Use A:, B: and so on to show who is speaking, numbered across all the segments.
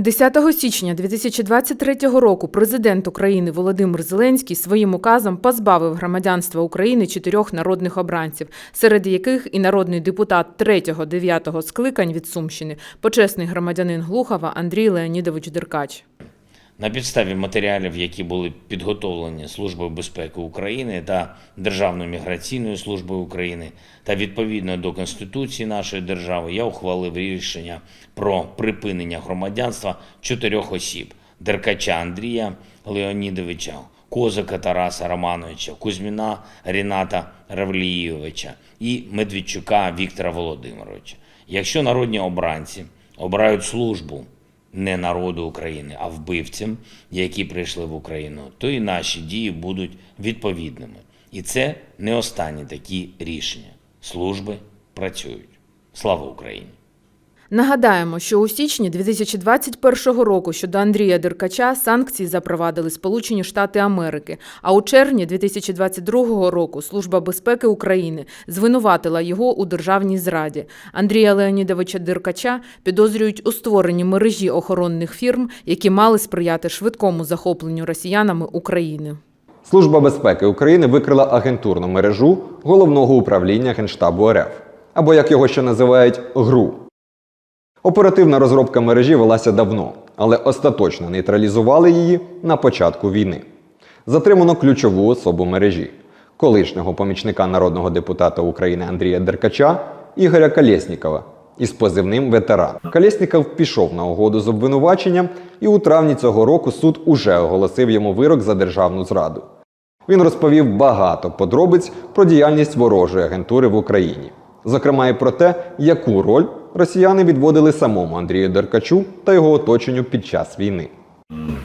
A: 10 січня 2023 року президент України Володимир Зеленський своїм указом позбавив громадянства України чотирьох народних обранців, серед яких і народний депутат 3-9 скликань від Сумщини, почесний громадянин Глухова Андрій Леонідович Деркач.
B: На підставі матеріалів, які були підготовлені Службою безпеки України та Державною міграційною службою України, та відповідно до Конституції нашої держави, я ухвалив рішення про припинення громадянства чотирьох осіб: Деркача Андрія Леонідовича, Козака Тараса Романовича, Кузьміна Ріната Равлієвича і Медведчука Віктора Володимировича. Якщо народні обранці обирають службу не народу України, а вбивцям, які прийшли в Україну, то і наші дії будуть відповідними. І це не останні такі рішення. Служби працюють. Слава Україні!
A: Нагадаємо, що у січні 2021 року щодо Андрія Деркача санкції запровадили Сполучені Штати Америки. А у червні 2022 року Служба безпеки України звинуватила його у державній зраді. Андрія Леонідовича Деркача підозрюють у створенні мережі охоронних фірм, які мали сприяти швидкому захопленню росіянами України.
C: Служба безпеки України викрила агентурну мережу головного управління Генштабу РФ, або як його ще називають ГРУ. Оперативна розробка мережі велася давно, але остаточно нейтралізували її на початку війни. Затримано ключову особу мережі колишнього помічника народного депутата України Андрія Деркача Ігоря Колєснікова із позивним ветеран. Колєсніков пішов на угоду з обвинуваченням, і у травні цього року суд уже оголосив йому вирок за державну зраду. Він розповів багато подробиць про діяльність ворожої агентури в Україні, зокрема і про те, яку роль росіяни відводили самому Андрію Деркачу та його оточенню під час війни.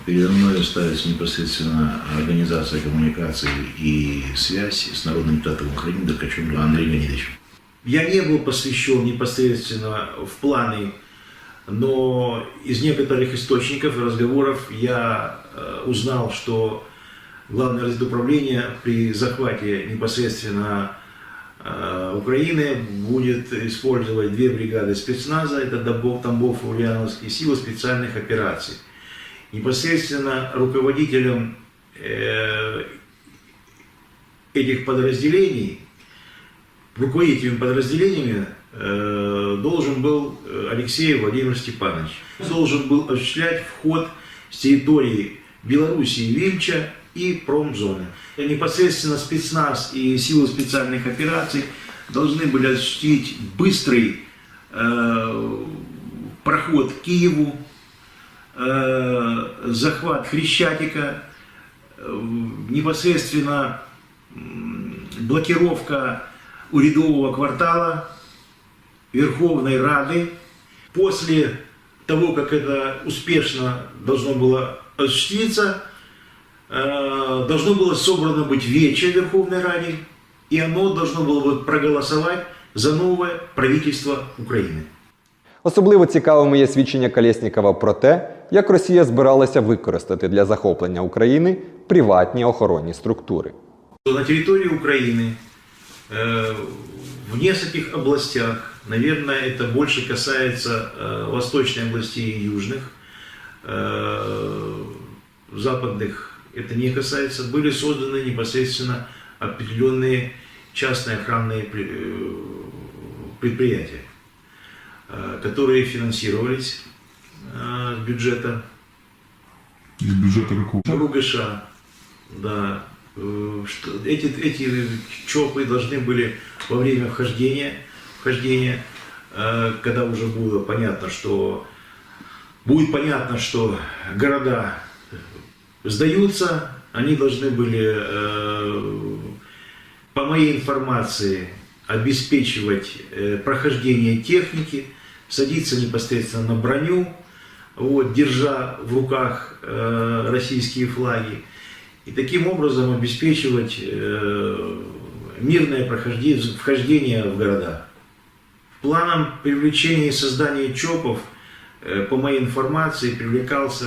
D: Передо мной ставится непосредственно организация коммуникации и связь с народным депутатом Украины Деркачем Андреем Леонидовичем. Я не был посвящен непосредственно в планы, но из некоторых источников и разговоров я э, узнал, что Главное разведуправление при захвате непосредственно э, Украины будет использовать две бригады спецназа, это Добов, Тамбов, Ульяновск и силы специальных операций. Непосредственно руководителем э, этих подразделений, руководителем подразделениями э, должен был э, Алексей Владимир Степанович. Должен был осуществлять вход с территории Белоруссии, Вильча и промзоны. Непосредственно спецназ и силы специальных операций должны были осуществить быстрый э, проход к Киеву, э, захват Хрещатика, э, непосредственно м, блокировка урядового квартала, Верховной Рады. После того, как это успешно должно было осуществиться, э, должно было собрано быть вече в Верховной Раде, и оно должно было бы проголосовать за новое правительство Украины.
C: Особливо цікавими є свідчення Колєснікова про те, як Росія збиралася використати для захоплення України приватні охоронні структури.
D: На территории Украины, э, в нескольких областях, наверное, это больше касается э, восточной области и южных, э, западных это не касается, были созданы непосредственно определенные частные охранные э, предприятия, э, которые финансировались э, с бюджета
E: Из бюджета какого?
D: РУГШ, да, что эти, эти ЧОПы должны были во время вхождения, вхождения, когда уже было понятно, что будет понятно, что города сдаются, они должны были, э, по моей информации, обеспечивать э, прохождение техники, садиться непосредственно на броню, вот, держа в руках э, российские флаги, и таким образом обеспечивать мирное прохождение, вхождение в города. Планом привлечения и создания ЧОПов, по моей информации, привлекался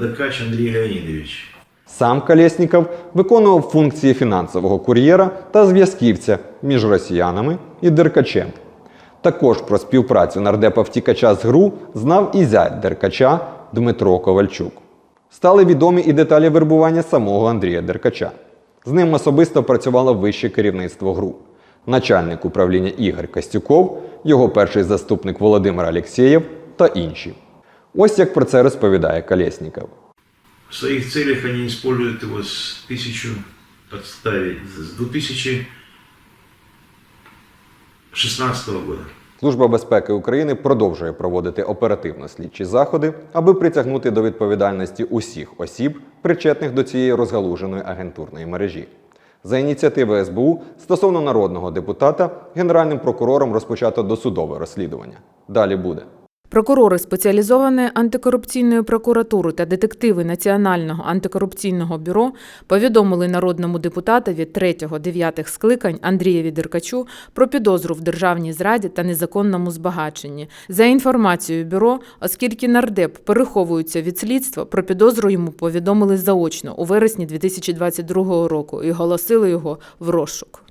D: Деркач Андрей Леонидович.
C: Сам Колєсніков виконував функції фінансового кур'єра та зв'язківця між росіянами і Деркачем. Також про співпрацю нардепа втікача з ГРУ знав і зять Деркача Дмитро Ковальчук. Стали відомі і деталі вербування самого Андрія Деркача. З ним особисто працювало вище керівництво ГРУ, начальник управління Ігор Костюков, його перший заступник Володимир Алєксєєв та інші. Ось як про це розповідає Колєсніков.
D: В своих целях они используют его с 1000, подставить, с 2016 года.
C: Служба безпеки України продовжує проводити оперативно-слідчі заходи, аби притягнути до відповідальності усіх осіб, причетних до цієї розгалуженої агентурної мережі. За ініціативи СБУ стосовно народного депутата генеральним прокурором розпочато досудове розслідування. Далі буде.
A: Прокурори спеціалізованої антикорупційної прокуратури та детективи Національного антикорупційного бюро повідомили народному депутатові 3-9 скликань Андрієві Деркачу про підозру в державній зраді та незаконному збагаченні. За інформацією бюро, оскільки нардеп переховується від слідства, про підозру йому повідомили заочно у вересні 2022 року і оголосили його в розшук.